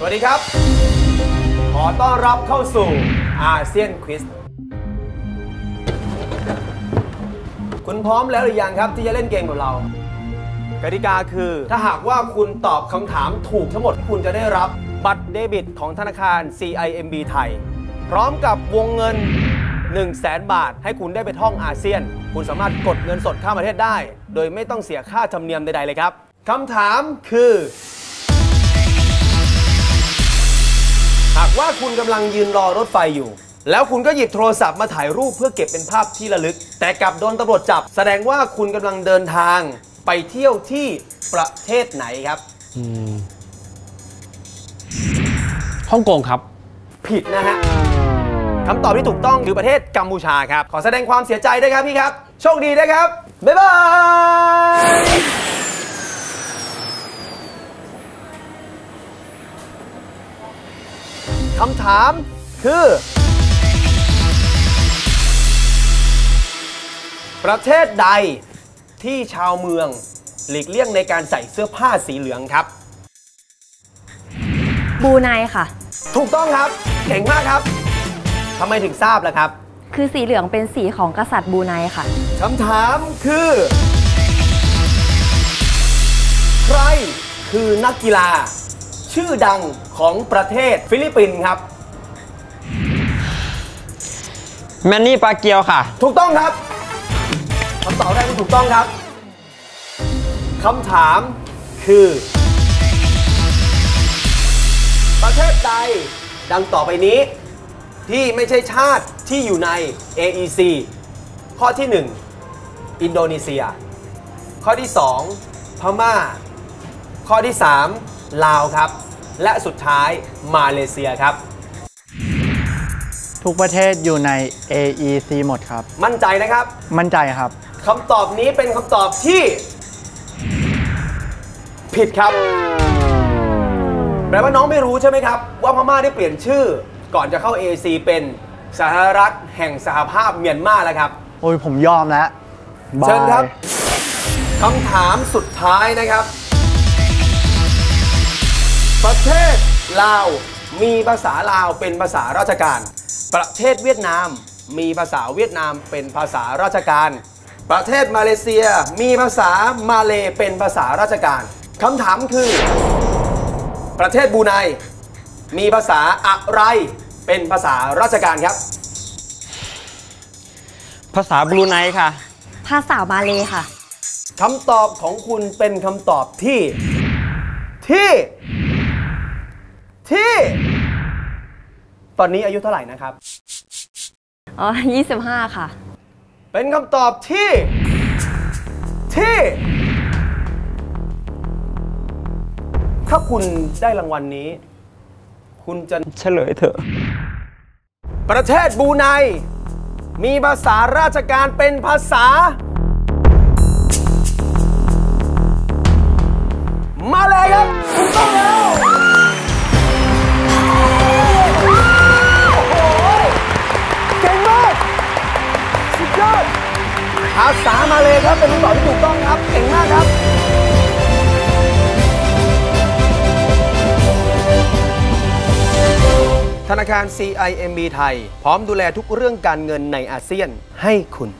สวัสดีครับ ขอต้อนรับเข้าสู่อาเซียนควิสคุณพร้อมแล้วหรือยังครับที่จะเล่นเกมกับเรา กติกาคือ ถ้าหากว่าคุณตอบคำถามถูกทั้งหมดคุณจะได้รับบัตรเดบิตของธนาคาร CIMB ไทย พร้อมกับวงเงิน 1 0 0 0 0แบาท ให้คุณได้ไปท่องอาเซียน คุณสามารถกดเงินสดข้ามประเทศได้ โดยไม่ต้องเสียค่าธรรมเนียมใดๆเลยครับคำถามคือ หากว่าคุณกำลังยืนรอรถไฟอยู่ แล้วคุณก็หยิบโทรศัพท์มาถ่ายรูปเพื่อเก็บเป็นภาพที่ระลึก แต่กลับโดนตำรวจจับ แสดงว่าคุณกำลังเดินทางไปเที่ยวที่ประเทศไหนครับฮ่องกงครับ ผิดนะฮะคำตอบที่ถูกต้องคือประเทศกัมพูชาครับ ขอแสดงความเสียใจด้วยครับพี่ครับ โชคดีนะครับ บ๊ายบาย คำถามคือ ประเทศใดที่ชาวเมืองหลีกเลี่ยงในการใส่เสื้อผ้าสีเหลืองครับ บูไนค่ะ ถูกต้องครับเก่งมากครับทำไมถึงทราบล่ะครับ คือสีเหลืองเป็นสีของกษัตริย์บูไนค่ะคำถามคือ ใครคือนักกีฬา ชื่อดังของประเทศฟิลิปปินส์ครับ แมนนี่ปาเกียวค่ะ ถูกต้องครับคำตอบแรกที่ถูกต้องครับคำถามคือ ประเทศใดดังต่อไปนี้ ที่ไม่ใช่ชาติที่อยู่ใน AEC ข้อที่ 1 อินโดนีเซีย ข้อที่ 2 พม่า ข้อที่ 3 ลาวครับ และสุดท้ายมาเลเซียครับ ทุกประเทศอยู่ใน AEC หมดครับ มั่นใจนะครับมั่นใจครับ คำตอบนี้เป็นคำตอบที่ ผิดครับ แปลว่าน้องไม่รู้ใช่ไหมครับ ว่าพม่าได้เปลี่ยนชื่อ ก่อนจะเข้า AC เป็นสหรัฐแห่งสหภาพเมียนมาแล้วครับ โอ้ยผมยอมแล้วายเชิญครับคำถามสุดท้ายนะครับ ประเทศลาวมีภาษาลาวเป็นภาษาราชการ ประเทศเวียดนาม มีภาษาเวียดนามเป็นภาษาราชการ ประเทศมาเลเซียมีภาษามาเลเป็นภาษาราชการคำถามคือ ประเทศบรูไนมีภาษาอะไรเป็นภาษาราชการครับ ภาษาบรูไนค่ะ ภาษามาเลยค่ะคำตอบของคุณเป็นคำตอบที่ที่ ที่ ตอนนี้อายุเท่าไหร่นะครับ อ๋อ 25 ค่ะ เป็นคำตอบที่ ที่ ถ้าคุณได้รางวัลนนี้ คุณจะเฉลยเถอะ ประเทศบรูไน มีภาษาราชการเป็นภาษา มาเลยครับถูกต้องแล้ว อาสามาเลยครับ เป็นคำตอบที่ถูกต้องครับเก่งมากครับ ธนาคาร CIMB ไทย พร้อมดูแลทุกเรื่องการเงินในอาเซียนให้คุณ